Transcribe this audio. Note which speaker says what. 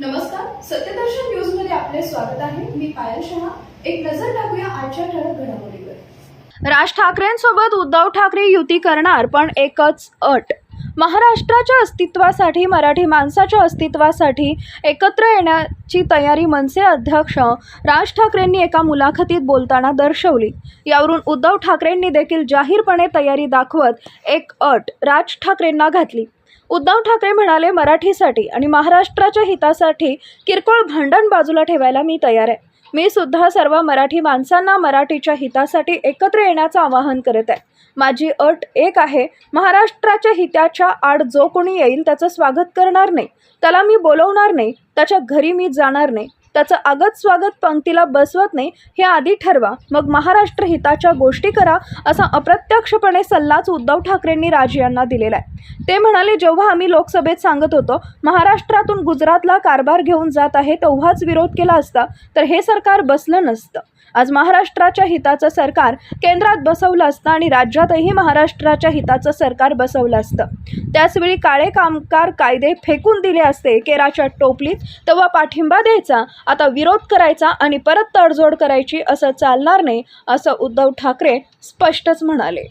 Speaker 1: नमस्कार सत्यदर्शन न्यूजमध्ये आपले स्वागत आहे. मी पायल शहा. एक नजर टाकूया आजच्या ठळक घडामोडीवर.
Speaker 2: राज ठाकरेंसोबत उद्धव ठाकरे युती करणार पण एकच अट. महाराष्ट्राच्या अस्तित्वासाठी मराठी माणसाच्या अस्तित्वासाठी एकत्र येण्याची तयारी मनसे अध्यक्ष राज ठाकरेंनी एका मुलाखतीत बोलताना दर्शवली. यावरून उद्धव ठाकरेंनी देखील जाहीरपणे तयारी दाखवत एक अट राज ठाकरेंना घातली. उद्धव ठाकरे म्हणाले मराठीसाठी आणि महाराष्ट्राच्या हितासाठी किरकोळ भांडण बाजूला ठेवायला मी तयार आहे. मी सुद्धा सर्व मराठी माणसांना मराठीच्या हितासाठी एकत्र येण्याचं आवाहन करत आहे. माझी अट एक आहे महाराष्ट्राच्या हिताच्या आड जो कोणी येईल त्याचं स्वागत करणार नाही त्याला मी बोलवणार नाही त्याच्या घरी मी जाणार नाही. त्याचं आगत स्वागत पंक्तीला बसवत नाही हे आधी ठरवा. मग महाराष्ट्र हिताच्या गोष्टी करा असा अप्रत्यक्षपणे सल्लाच उद्धव ठाकरेंनी राज यांना दिलेला आहे ते म्हणाले जेव्हा आम्ही लोकसभेत सांगत होतो महाराष्ट्रातून गुजरातला कारभार घेऊन जात आहे तेव्हाच विरोध केला असता तर हे सरकार बसलं नसतं. आज महाराष्ट्राच्या हिताचं सरकार केंद्रात बसवलं असतं आणि राज्यातही महाराष्ट्राच्या हिताचं सरकार बसवलं असतं. त्याचवेळी काळे कामगार कायदे फेकून दिले असते केराच्या टोपलीत. तेव्हा पाठिंबा द्यायचा आता विरोध करायचा आणि परत तडजोड करायची असं चालणार नाही असं उद्धव ठाकरे स्पष्टच म्हणाले.